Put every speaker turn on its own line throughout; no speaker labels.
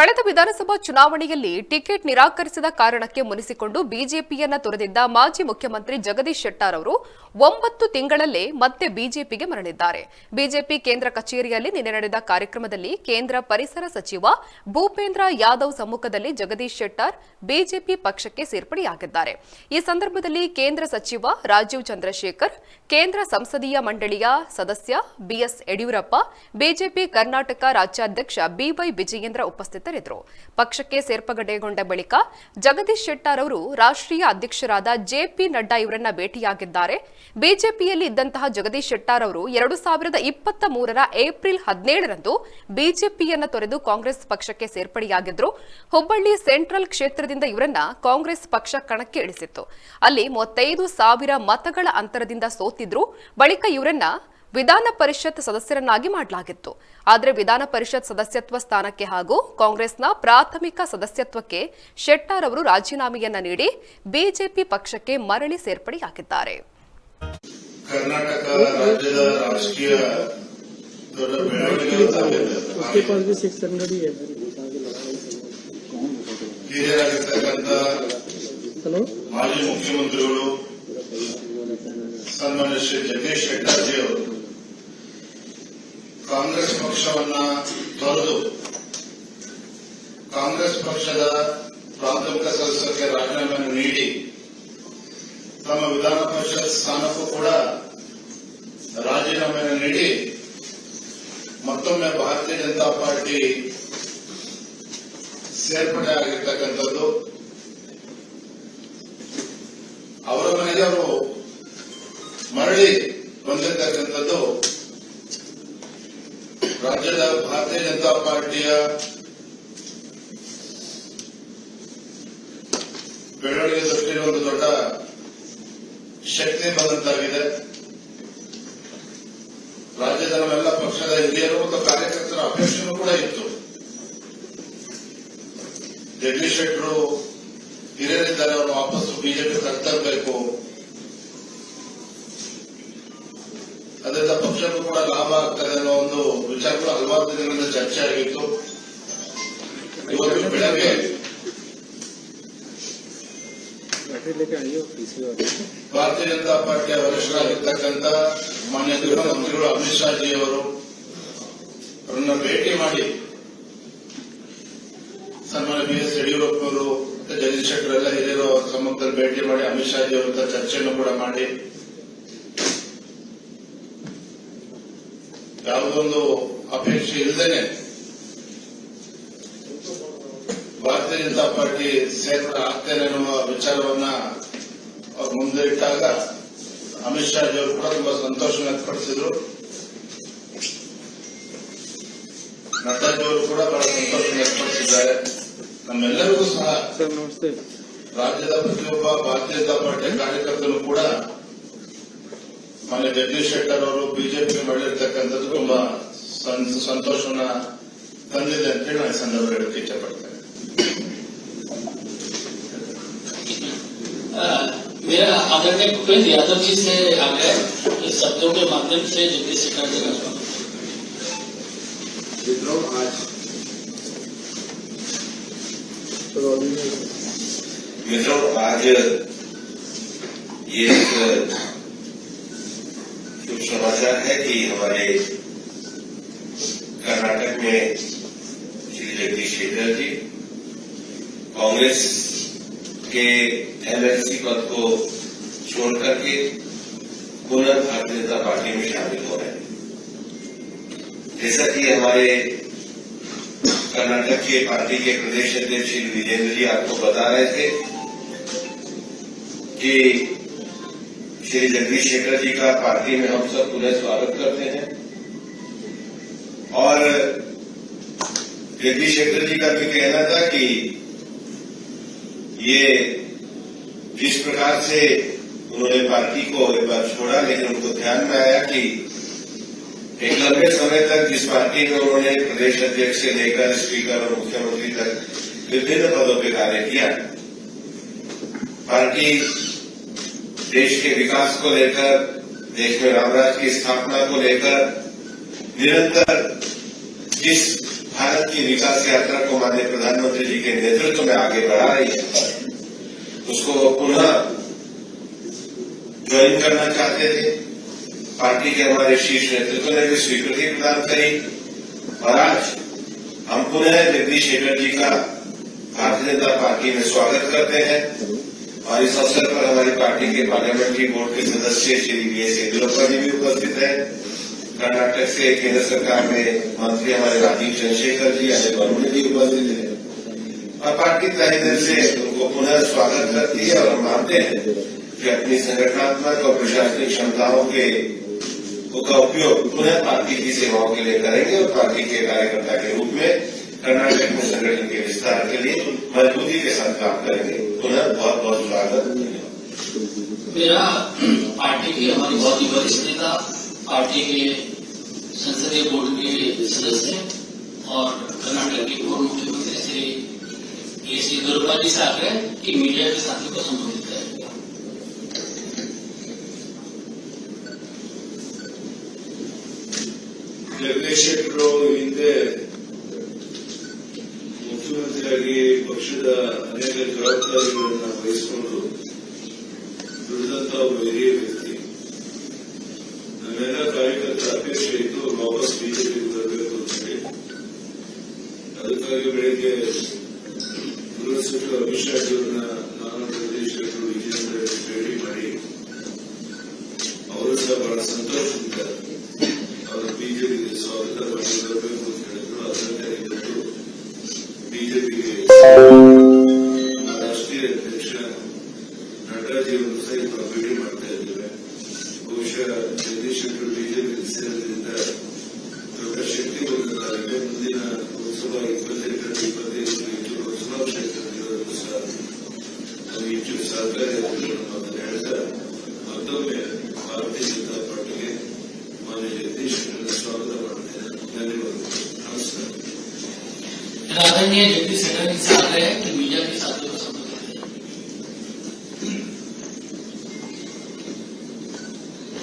ಕಳೆದ ವಿಧಾನಸಭಾ ಚುನಾವಣೆಯಲ್ಲಿ ಟಿಕೆಟ್ ನಿರಾಕರಿಸಿದ ಕಾರಣಕ್ಕೆ ಮುನಿಸಿಕೊಂಡು ಬಿಜೆಪಿಯನ್ನ ತೊರೆದಿದ್ದ ಮಾಜಿ ಮುಖ್ಯಮಂತ್ರಿ ಜಗದೀಶ್ ಶೆಟ್ಟಾರ್ ಅವರು ಒಂಬತ್ತು ತಿಂಗಳಲ್ಲೇ ಮತ್ತೆ ಬಿಜೆಪಿಗೆ ಮರಳಿದ್ದಾರೆ ಬಿಜೆಪಿ ಕೇಂದ್ರ ಕಚೇರಿಯಲ್ಲಿ ನಿನ್ನೆ ನಡೆದ ಕಾರ್ಯಕ್ರಮದಲ್ಲಿ ಕೇಂದ್ರ ಪರಿಸರ ಸಚಿವ ಭೂಪೇಂದ್ರ ಯಾದವ್ ಸಮ್ಮುಖದಲ್ಲಿ ಜಗದೀಶ್ ಶೆಟ್ಟಾರ್ ಬಿಜೆಪಿ ಪಕ್ಷಕ್ಕೆ ಸೇರ್ಪಡೆಯಾಗಿದ್ದಾರೆ ಈ ಸಂದರ್ಭದಲ್ಲಿ ಕೇಂದ್ರ ಸಚಿವ ರಾಜೀವ್ ಚಂದ್ರಶೇಖರ್ ಕೇಂದ್ರ ಸಂಸದೀಯ ಮಂಡಳಿಯ ಸದಸ್ಯ ಬಿಎಸ್ ಯಡಿಯೂರಪ್ಪ ಬಿಜೆಪಿ ಕರ್ನಾಟಕ ರಾಜ್ಯಾಧ್ಯಕ್ಷ ಬಿವೈ ವಿಜಯೇಂದ್ರ ಉಪಸ್ಥಿತ ಕರೆದರು ಪಕ್ಷಕ್ಕೆ ಸೇರ್ಪಡೆಗೊಂಡ ಬಳಿಕ ಜಗದೀಶ್ ಶೆಟ್ಟರ್ ಅವರು ರಾಷ್ಟ್ರೀಯ ಅಧ್ಯಕ್ಷರಾದ ಜೆಪಿ ನಡ್ಡಾ ಇವರನ್ನ ಭೇಟಿಯಾಗಿದ್ದಾರೆ ಬಿಜೆಪಿಯಲ್ಲಿ ಇದ್ದಂತಹ ಜಗದೀಶ್ ಶೆಟ್ಟರ್ ಅವರು ಎರಡು ಸಾವಿರದ ಇಪ್ಪತ್ತ ಮೂರರ ಏಪ್ರಿಲ್ ಹದಿನೇಳರಂದು ಬಿಜೆಪಿಯನ್ನ ತೊರೆದು ಕಾಂಗ್ರೆಸ್ ಪಕ್ಷಕ್ಕೆ ಸೇರ್ಪಡೆಯಾಗಿದ್ರು ಹುಬ್ಬಳ್ಳಿ ಸೆಂಟ್ರಲ್ ಕ್ಷೇತ್ರದಿಂದ ಇವರನ್ನ ಕಾಂಗ್ರೆಸ್ ಪಕ್ಷ ಕಣಕ್ಕೆ ಇಳಿಸಿತ್ತು ಅಲ್ಲಿ ಮೂವತ್ತೈದು ಸಾವಿರ ಮತಗಳ ಅಂತರದಿಂದ ಸೋತಿದ್ರು ಬಳಿಕ ಇವರನ್ನ ವಿಧಾನ ಪರಿಷತ್ ಸದಸ್ಯರನ್ನಾಗಿ ಮಾಡಲಾಗಿತ್ತು ಆದರೆ ವಿಧಾನ ಪರಿಷತ್ ಸದಸ್ಯತ್ವ ಸ್ಥಾನಕ್ಕೆ ಹಾಗೂ ಕಾಂಗ್ರೆಸ್ನ ಪ್ರಾಥಮಿಕ ಸದಸ್ಯತ್ವಕ್ಕೆ ಶೆಟ್ಟಾರ್ ಅವರು ರಾಜೀನಾಮೆಯನ್ನ ನೀಡಿ ಬಿಜೆಪಿ ಪಕ್ಷಕ್ಕೆ ಮರಳಿ ಸೇರ್ಪಡೆಯಾಗಿದ್ದಾರೆ
ಕರ್ನಾಟಕ ರಾಜ್ಯದ ಮಾಜಿ ಮುಖ್ಯಮಂತ್ರಿಗಳು ಸನ್ಮಾನ್ಯ ಶ್ರೀ ಜಗದೀಶ್ ಅವರು ಕಾಂಗ್ರೆಸ್ ಪಕ್ಷವನ್ನ ತೊರೆದು ಕಾಂಗ್ರೆಸ್ ಪಕ್ಷದ ಪ್ರಾಥಮಿಕ ಸದಸ್ಯಕ್ಕೆ ರಾಜೀನಾಮೆಯನ್ನು ನೀಡಿ ತಮ್ಮ ವಿಧಾನ ಪರಿಷತ್ ಸ್ಥಾನಕ್ಕೂ ಕೂಡ ರಾಜೀನಾಮೆಯನ್ನು ನೀಡಿ ಮತ್ತೊಮ್ಮೆ ಭಾರತೀಯ ಜನತಾ ಪಾರ್ಟಿ ಸೇರ್ಪಡೆ ಆಗಿರ್ತಕ್ಕಂಥದ್ದು ಅವರ ಮನೆಗೆ ಪಾರ್ಟಿಯ ಬೆಳವಣಿಗೆ ದೃಷ್ಟಿಯಲ್ಲಿ ಒಂದು ದೊಡ್ಡ ಶಕ್ತಿ ಬಂದಂತಾಗಿದೆ ರಾಜ್ಯದ ನಮ್ಮೆಲ್ಲ ಪಕ್ಷದ ಹಿರಿಯರು ಮತ್ತು ಕಾರ್ಯಕರ್ತರ ಅಪೇಕ್ಷೆಯೂ ಕೂಡ ಇತ್ತು ಜಗದೀಶ್ ಶೆಟ್ಟರು ಹಿರಿಯರಿದ್ದಾರೆ ಅವರು ವಾಪಸ್ ಬಿಜೆಪಿ ಕರ್ತರಬೇಕು ಲಾಭ ಆಗ್ತದೆ ಅನ್ನೋ ಒಂದು ವಿಚಾರಗಳು ಹಲವಾರು ದಿನಗಳಿಂದ ಚರ್ಚೆ ಆಗಿತ್ತು ಇವತ್ತು ಬೆಳಗ್ಗೆ ಭಾರತೀಯ ಜನತಾ ಪಾರ್ಟಿಯ ವರಿಷ್ಠರಾಗಿರ್ತಕ್ಕಂಥ ಮಾನ್ಯ ಗೃಹ ಮಂತ್ರಿಗಳು ಅಮಿತ್ ಶಾ ಜಿ ಅವರು ಅವರನ್ನ ಭೇಟಿ ಮಾಡಿ ಸನ್ಮಾನ್ಯ ಬಿ ಎಸ್ ಯಡಿಯೂರಪ್ಪ ಅವರು ಜಗದೀಶ್ ಶೆಟ್ಟರ್ ಎಲ್ಲ ಹಿರಿಯರು ಸಮ್ಮುಖದಲ್ಲಿ ಭೇಟಿ ಮಾಡಿ ಅಮಿತ್ ಶಾ ಜಿ ಅವರ ಚರ್ಚೆಯನ್ನು ಕೂಡ ಮಾಡಿ ಯಾವುದೊಂದು ಅಪೇಕ್ಷೆ ಇಲ್ಲದೇನೆ ಭಾರತೀಯ ಜನತಾ ಪಾರ್ಟಿ ಸೇರ್ಪಡೆ ಆಗ್ತೇನೆ ಅನ್ನುವ ವಿಚಾರವನ್ನ ಅವರು ಮುಂದೆ ಇಟ್ಟಾಗ ಅಮಿತ್ ಶಾ ಜಿ ಕೂಡ ತುಂಬಾ ಸಂತೋಷ ವ್ಯಕ್ತಪಡಿಸಿದ್ರು ನಡ್ಡಾಜಿ ಅವರು ಕೂಡ ಬಹಳ ಸಂತೋಷ ವ್ಯಕ್ತಪಡಿಸಿದ್ದಾರೆ ನಮ್ಮೆಲ್ಲರಿಗೂ ಸಹ ರಾಜ್ಯದ ಪ್ರತಿಯೊಬ್ಬ ಭಾರತೀಯ ಜನತಾ ಪಾರ್ಟಿಯ ಕಾರ್ಯಕರ್ತರು ಕೂಡ मान जगदीश शेटर बीजेपी मेरे तुम
सतोष मेरा आदरणीय भूपेन्द्र यादव जी से आगे इस शब्दों के माध्यम से जगदीश शेखर
से
करता हूँ
मित्रों आज ये भी हमारे कर्नाटक में श्री जगदीश शेखर जी कांग्रेस के एमएलसी पद को छोड़ करके पुनः भारतीय जनता पार्टी में शामिल हो रहे हैं जैसा कि हमारे कर्नाटक के पार्टी के प्रदेश अध्यक्ष श्री विजेंद्र जी आपको बता रहे थे कि श्री जगदीश शेखर जी का पार्टी में हम सब पुनः स्वागत करते हैं और जगदीश शेखर जी का भी कहना था कि ये जिस प्रकार से उन्होंने पार्टी को एक बार छोड़ा लेकिन उनको ध्यान में आया कि एक लंबे समय तक जिस पार्टी में उन्होंने प्रदेश अध्यक्ष से लेकर स्पीकर और मुख्यमंत्री तक विभिन्न पदों पर कार्य किया पार्टी देश के विकास को लेकर देश में रामराज की स्थापना को लेकर निरंतर जिस भारत की विकास यात्रा को माननीय प्रधानमंत्री जी के नेतृत्व में आगे बढ़ा रही है उसको पुनः ज्वाइन करना चाहते थे पार्टी के हमारे शीर्ष नेतृत्व ने भी स्वीकृति प्रदान करी और आज हम पुनः जगदीश शेखर जी का भारतीय जनता पार्टी में स्वागत करते हैं और इस अवसर पर हमारी पार्टी के पार्लियामेंट्री बोर्ड के सदस्य श्री बी एस येदियुरप्पा जी भी उपस्थित है कर्नाटक से केंद्र सरकार में मंत्री हमारे राजीव चंद्रशेखर जी अजय वरुण जी उपस्थित है और पार्टी तय दिन से उनको पुनः स्वागत करती है और हम मानते हैं कि अपनी संगठनात्मक और प्रशासनिक क्षमताओं के उपयोग पुनः पार्टी की सेवाओं के लिए करेंगे और पार्टी के कार्यकर्ता के रूप में मजबूती के साथ काम करेंगे पुनः बहुत बहुत स्वागत
मेरा पार्टी के हमारी बहुत ही वरिष्ठ नेता पार्टी के संसदीय बोर्ड के सदस्य और कर्नाटक के पूर्व मुख्यमंत्री श्री ये सी दुर्गा जी से आग्रह कि मीडिया के साथियों को संबोधित करेंगे
ಜಗದೀಶ್ ಶೆಟ್ಟರು ಈ ಪಕ್ಷದ ಅನೇಕ ಜವಾಬ್ದಾರಿಗಳನ್ನ ವಹಿಸಿಕೊಂಡು ದುಡಿದಂತಹ ಒಬ್ಬ ಹಿರಿಯ ವ್ಯಕ್ತಿ ನಮ್ಮೆಲ್ಲ ಕಾರ್ಯಕರ್ತರ ಅಪೇಕ್ಷೆ ಇದ್ದು ವಾಪಸ್ ಬಿಜೆಪಿಗೆ ಬರಬೇಕು ಅಂತ ಹೇಳಿ ಅದಕ್ಕಾಗಿ ಬೆಳಿಗ್ಗೆ ಗೃಹ ಸಚಿವ ಅಮಿತ್ ಶಾ ಅವರನ್ನ ನಾನು ಪ್ರದೇಶಗಳು ವಿಜಯೇಂದ್ರ ಭೇಟಿ ಮಾಡಿ ಅವರು ಸಹ ಬಹಳ ಸಂತೋಷದಿಂದ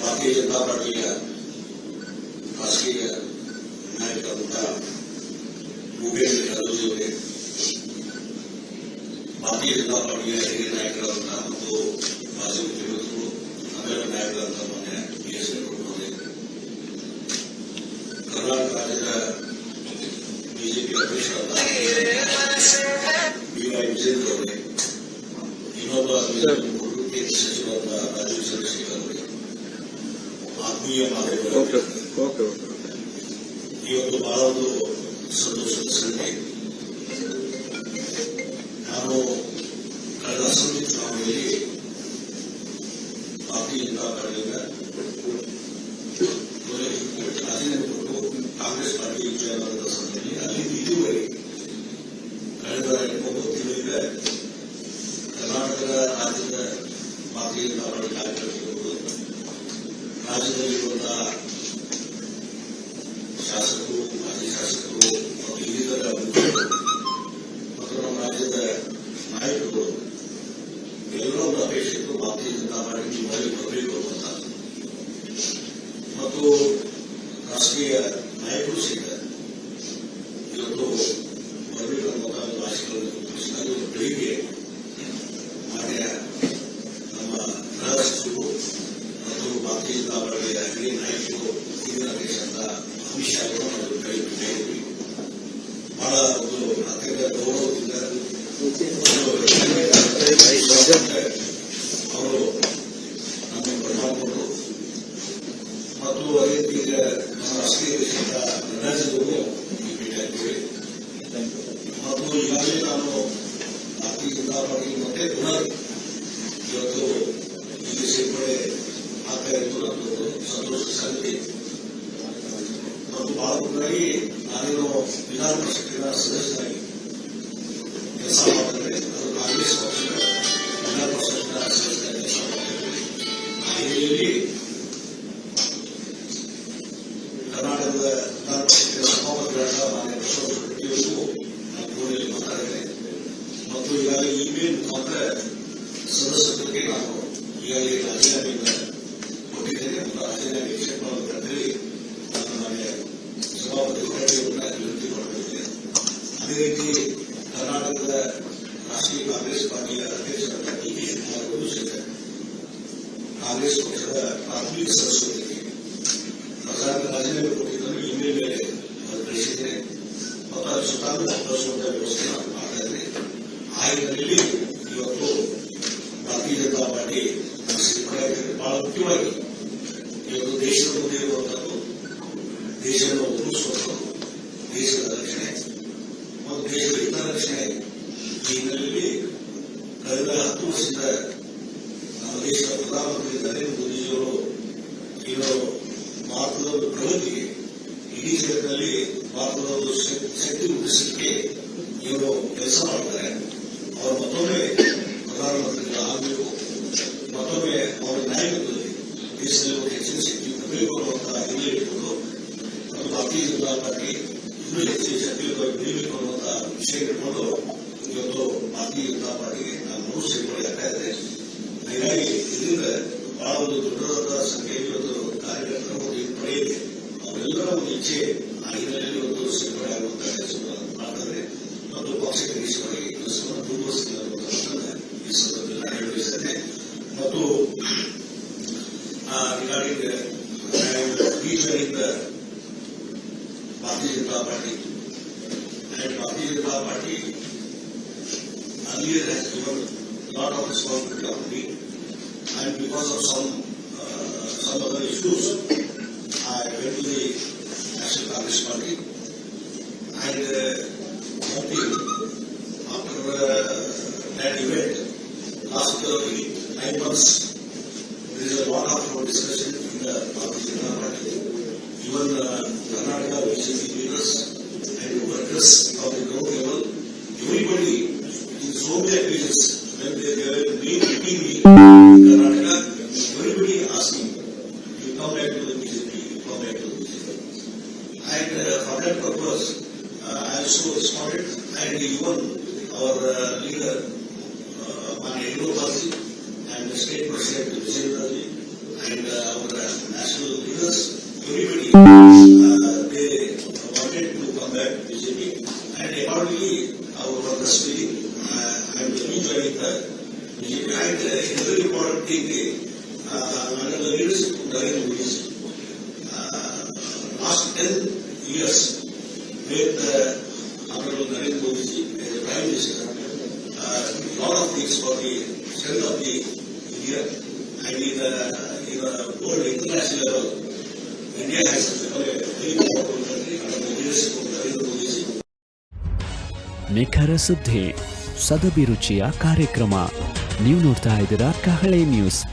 भारतीय जनता पार्टी का राष्ट्रीय नायक का
मुद्दा भूपेंद्र यादव जी ने भारतीय जनता पार्टी का राष्ट्रीय नायक का मुद्दा तो माजी मुख्यमंत्री को हमें नायक का मुद्दा माने ऐसे उन्होंने कर्नाटक राज्य का बीजेपी अध्यक्ष बीवाई विजय ने इनोवा विजय ने बोलूं कि सचिव Raju Saraswati É qual que é o? E o do Baldo, ರಾಷ್ಟ್ರೀಯ ನಾಯಕರು ಸಿಗ್ತಾರೆ ಇವತ್ತು ಪದವೀಧರ ಮುಖಾಂತರ ಆಶೀರ್ವಾದ ಬೆಳಿಗ್ಗೆ ಮಾನ್ಯ ನಮ್ಮ ಗೃಹಸ್ಥರು ಮತ್ತು ಭಾರತೀಯ ಜನತಾ ಪಾರ್ಟಿಯ ಹಿರಿಯ ನಾಯಕರು ಹಿಂದಿನ ದೇಶದ ಅಮಿತ್ ಶಾ ಅವರು ಕೈಗೊಂಡಿದ್ದೀವಿ ಬಹಳ ಒಂದು ಅತ್ಯಂತ ಗೌರವದಿಂದ ಭಾಗವಾಗಿ ನಾನಿರೋ ವಿಧಾನ ಪರಿಷತ್ತಿನ ಸದಸ್ಯನಾಗಿ ಕೆಲಸ ಮಾಡ್ತೇನೆ ಅದು ಕಾಂಗ್ರೆಸ್ ಪಕ್ಷದ ವಿಧಾನ ಪರಿಷತ್ತಿನ ಸದಸ್ಯನಾಗಿ ಕೆಲಸ ಮಾಡ್ತೇನೆ ಆ ಹಿನ್ನೆಲೆಯಲ್ಲಿ ಕರ್ನಾಟಕದ ವಿಧಾನ ಪರಿಷತ್ತಿನ ಸಭಾಪತಿಗಳಾದ ಮಾನ್ಯ ಬಸವ ಶೆಟ್ಟಿಯವರಿಗೂ ನಾನು ದೂರದಲ್ಲಿ ಮಾತಾಡಿದ್ದೇನೆ ಮತ್ತು ಈಗಾಗಲೇ ಇಮೇಲ್ ಮುಖಾಂತರ ಸದಸ್ಯತ್ವಕ್ಕೆ ನಾನು ಈಗಾಗಲೇ ರಾಜೀನಾಮೆಯನ್ನು ಕೊಟ್ಟಿದ್ದೇನೆ ಮತ್ತು ರಾಜೀನಾಮೆ ವಿಷಯ ಮಾಡೋದು ಅಂತೇಳಿ ಇದು ಕರ್ನಾಟಕದ ಆಶೀಭಾ ಅಬ್ದುಲ್ ಸಬಾನಿಯಾ ಕಾಂಗ್ರೆಸ್ ಪಕ್ಷದ ಪಾರ್ಲಿಮೆಂಟರ ಸದಸ್ಯರು. ಹಾಗೆ ರಾಜೀವ್ ಪೋಟಿತನ ನೀಡಿದೆ ಅದರಿಂದ ಮತ್ತು ಸುತಾನಾ ಅಬ್ದುಲ್ ಸಬಾನಿಯಾ ಅವರು ಇಲ್ಲಿ ಇಲ್ಲಿ ಇವತ್ತು ಕಾಪಿಟಾ ಮಾಡಿ ಶಿಖರಕ್ಕೆ ಬರುತ್ತೆ ಅಂತ ದೇಶದ ಮುಂದೆ ಏನು ಭಾರತದ ಒಂದು ಪ್ರಗತಿಗೆ ಇಡೀ ಜಗತ್ತಿನಲ್ಲಿ ಭಾರತದ ಒಂದು ಶಕ್ತಿ ಹುಟ್ಟಿಸಲಿಕ್ಕೆ ಇವರು ಕೆಲಸ ಮಾಡ್ತಾರೆ ಅವರು ಮತ್ತೊಮ್ಮೆ ಪ್ರಧಾನಮಂತ್ರಿಗಳು ಆಗಬೇಕು ಮತ್ತೊಮ್ಮೆ ಅವರ ನಾಯಕತ್ವದಲ್ಲಿ ದೇಶದಲ್ಲಿ ಮುಂಚೆ ಐದರಲ್ಲಿ ಒಂದು ಶೇಕಡ ಆಗುತ್ತಾರೆ ಮಾತಾದ್ರೆ ಮತ್ತು ಪಕ್ಷ ಕನಿಷ್ಠವಾಗಿ ಮುಂದುವರಿಸಿಲ್ಲ ಈ ಸಂದರ್ಭದಲ್ಲಿ ಅಳವಡಿಸಿದೆ ಮತ್ತು ರಿಗಾರ್ಡಿಂಗ್ ಬೀಜರಿಂದ ಭಾರತೀಯ Janata Party and Bharatiya Janata Party earlier has given lot of responsibility and because of some uh, some other issues national Congress Party and uh, hope you after uh, that event last uh, nine months there is a lot of discussion in the Bharatiya Janata Party even uh, Karnataka BJP leaders and workers of the ground level everybody in so many occasions when they were meeting me leader on Indo Parsi and the state president Vijay Ravi and our national leaders, everybody, they wanted to combat BJP and accordingly our progress will, I am joining the BJP and a very important thing, another leaders, Narendra Modi. Last 10 years, with uh, Honorable Narendra Modi as Prime Minister, ದೊರತಿ ಸೌದಿ ಶರದಿ ಭಾರತ idea ಗೋಲ್ ವಿಂಗ್ರಾಸಿರೋ India systems ಅವರು ಟೀಕೊಂಡರು and ಯೂಸ್ ಕೊತರಿದ ಪಾಲಿಸಿ ಮೆಖರ
ಸಧೆ ಸದಭಿ ರುಚಿಯ ಕಾರ್ಯಕ್ರಮ ನೀವು ನೋರ್ತಾ ಇದ್ದಿರ ಕಾಹಳೆ ನ್ಯೂಸ್